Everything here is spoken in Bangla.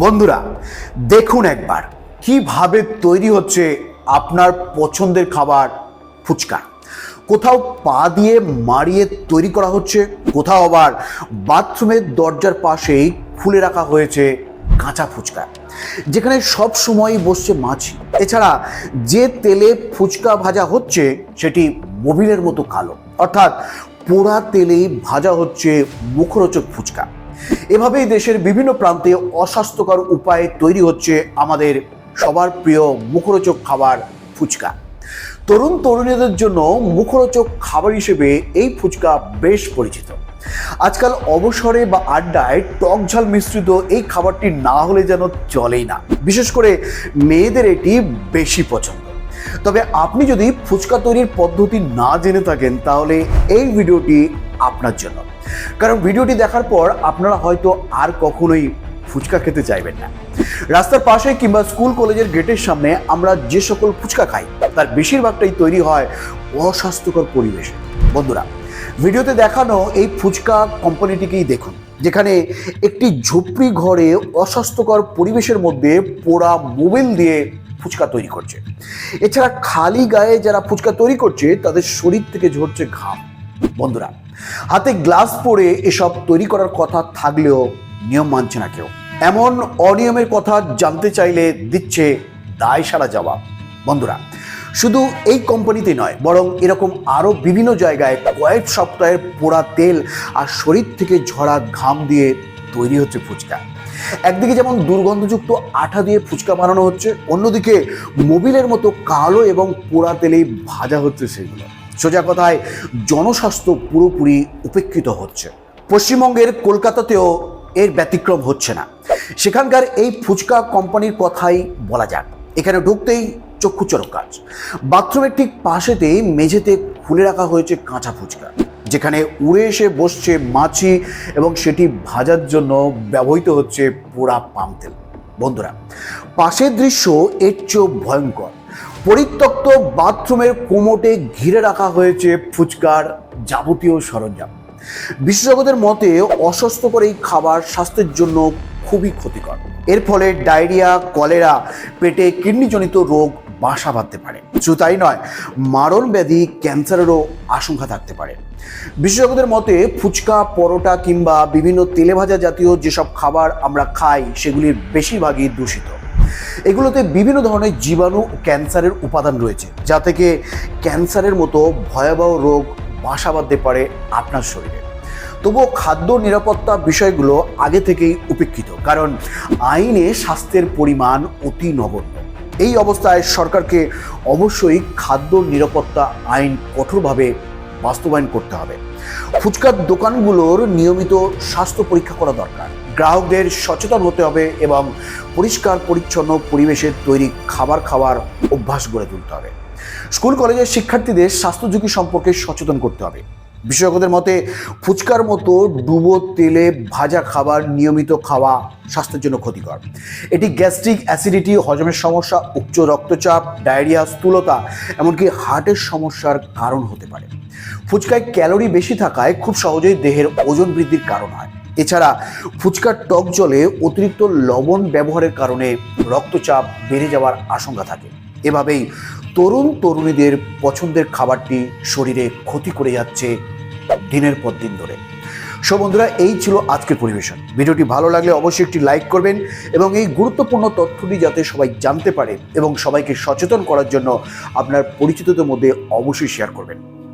বন্ধুরা, দেখুন একবার কীভাবে তৈরি হচ্ছে আপনার পছন্দের খাবার ফুচকা। কোথাও পা দিয়ে মারিয়ে তৈরি করা হচ্ছে, কোথাও আবার বাথরুমের দরজার পাশেই খুলে রাখা হয়েছে কাঁচা ফুচকা। যেখানে সব সময় বসছে মাছি। এছাড়া যে তেলে ফুচকা ভাজা হচ্ছে, সেটি মোবিলের মতো কালো। অর্থাৎ পোড়া তেলেই ভাজা হচ্ছে মুখরোচক ফুচকা। এভাবেই দেশের বিভিন্ন প্রান্তে অস্বাস্থ্যকর উপায়ে তৈরি হচ্ছে আমাদের সবার প্রিয় মুখরোচক খাবার ফুচকা। তরুণ তরুণীদের জন্য মুখরোচক খাবার হিসেবে এই ফুচকা বেশ পরিচিত। আজকাল অবসরে বা আড্ডায় টক ঝাল মিশ্রিত এই খাবারটি না হলে যেন চলেই না। বিশেষ করে মেয়েদের এটি বেশি পছন্দ। তবে আপনি যদি ফুচকা তৈরির পদ্ধতি না জেনে থাকেন, তাহলে এই ভিডিওটি আপনার জন্য। কারণ ভিডিওটি দেখার পর আপনারা হয়তো আর কখনোই ফুচকা খেতে চাইবেন না। রাস্তার পাশে কিংবা স্কুল কলেজের গেটের সামনে আমরা যে সকল ফুচকা খাই, তার বেশিরভাগটাই তৈরি হয় অস্বাস্থ্যকর পরিবেশে। বন্ধুরা, ভিডিওতে দেখানো এই ফুচকা কোম্পানিটিকেই দেখুন, যেখানে একটি ঝুপড়ি ঘরে অস্বাস্থ্যকর পরিবেশের মধ্যে পোড়া মোবিল দিয়ে ফুচকা তৈরি করছে। এছাড়া খালি গায়ে যারা ফুচকা তৈরি করছে, তাদের শরীর থেকে ঝরছে ঘাম। বন্ধুরা হাতে গ্লাস পরে এসব তৈরি করার কথা থাকলেও নিয়ম মানছে না কেউ। এমন অনিয়মের কথা জানতে চাইলে দিচ্ছে দায় সারা জবাব। বন্ধুরা, শুধু এই কোম্পানিতে নয়, বরং এরকম আরও বিভিন্ন জায়গায় কয়েক সপ্তাহের পোড়া তেল আর শরীর থেকে ঝরা ঘাম দিয়ে তৈরি হচ্ছে ফুচকা। একদিকে যেমন দুর্গন্ধযুক্ত আঠা দিয়ে ফুচকা বানানো হচ্ছে, অন্যদিকে মোবিলের মতো কালো এবং পোড়া তেলেই ভাজা হচ্ছে সেগুলো। সোজা কথায়, জনস্বাস্থ্য পুরোপুরি উপেক্ষিত হচ্ছে। পশ্চিমবঙ্গের কলকাতাতেও এর ব্যতিক্রম হচ্ছে না। সেখানকার এই ফুচকা কোম্পানির কথাই বলা যাক। এখানে ঢুকতেই চক্ষুচরক কাজ। বাথরুমের ঠিক পাশেতেই মেঝেতে খুলে রাখা হয়েছে কাঁচা ফুচকা, যেখানে উড়ে এসে বসছে মাছি এবং সেটি ভাজার জন্য ব্যবহৃত হচ্ছে পোড়া পাম তেল। বন্ধুরা, পাশের দৃশ্য এর চেয়েও ভয়ঙ্কর। পরিত্যক্ত বাথরুমের কোমোটে ঘিরে রাখা হয়েছে ফুচকার যাবতীয় সরঞ্জাম। বিশেষজ্ঞদের মতে অস্বাস্থ্যকর এই খাবার স্বাস্থ্যের জন্য খুবই ক্ষতিকর। এর ফলে ডায়রিয়া, কলেরা, পেটে কিডনিজনিত রোগ বাসা বাঁধতে পারে। শুধু তাই নয়, মারণ ব্যাধি ক্যান্সারেরও আশঙ্কা থাকতে পারে। বিশেষজ্ঞদের মতে ফুচকা, পরোটা কিংবা বিভিন্ন তেলে ভাজা জাতীয় যেসব খাবার আমরা খাই, সেগুলির বেশিরভাগই দূষিত। এগুলোতে বিভিন্ন ধরনের জীবাণু ক্যান্সারের উপাদান রয়েছে, যা থেকে ক্যান্সারের মতো ভয়াবহ রোগ বাসা বাঁধতে পারে আপনার শরীরে। তবুও খাদ্য নিরাপত্তা বিষয়গুলো আগে থেকেই উপেক্ষিত, কারণ আইনে স্বাস্থ্যের পরিমাণ অতি নগণ্য। এই অবস্থায় সরকারকে অবশ্যই খাদ্য নিরাপত্তা আইন কঠোরভাবে বাস্তবায়ন করতে হবে। ফুচকার দোকানগুলোর নিয়মিত স্বাস্থ্য পরীক্ষা করা দরকার। গ্রাহকদের সচেতন হতে হবে এবং পরিষ্কার পরিচ্ছন্ন পরিবেশের তৈরি খাবার খাওয়ার অভ্যাস গড়ে তুলতে হবে। স্কুল, কলেজের শিক্ষার্থীদের স্বাস্থ্য ঝুঁকি সম্পর্কে সচেতন করতে হবে। বিশেষজ্ঞদের মতে, ফুচকার মতো ডুবো তেলে ভাজা খাবার নিয়মিত খাওয়া স্বাস্থ্যের জন্য ক্ষতিকর। এটি গ্যাস্ট্রিক অ্যাসিডিটি, হজমের সমস্যা, উচ্চ রক্তচাপ, ডায়রিয়া, স্থূলতা, এমনকি হার্টের সমস্যার কারণ হতে পারে। ফুচকায় ক্যালোরি বেশি থাকায় খুব সহজেই দেহের ওজন বৃদ্ধির কারণ হয়। এছাড়া ফুচকার টক জলে অতিরিক্ত লবণ ব্যবহারের কারণে রক্তচাপ বেড়ে যাওয়ার আশঙ্কা থাকে। এভাবেই তরুণ তরুণীদের পছন্দের খাবারটি শরীরে ক্ষতি করে যাচ্ছে দিনের পর দিন ধরে। সো বন্ধুরা, এই ছিল আজকের পরিবেশন। ভিডিওটি ভালো লাগলে অবশ্যই একটি লাইক করবেন এবং এই গুরুত্বপূর্ণ তথ্যটি যাতে সবাই জানতে পারে এবং সবাইকে সচেতন করার জন্য আপনার পরিচিতদের মধ্যে অবশ্যই শেয়ার করবেন।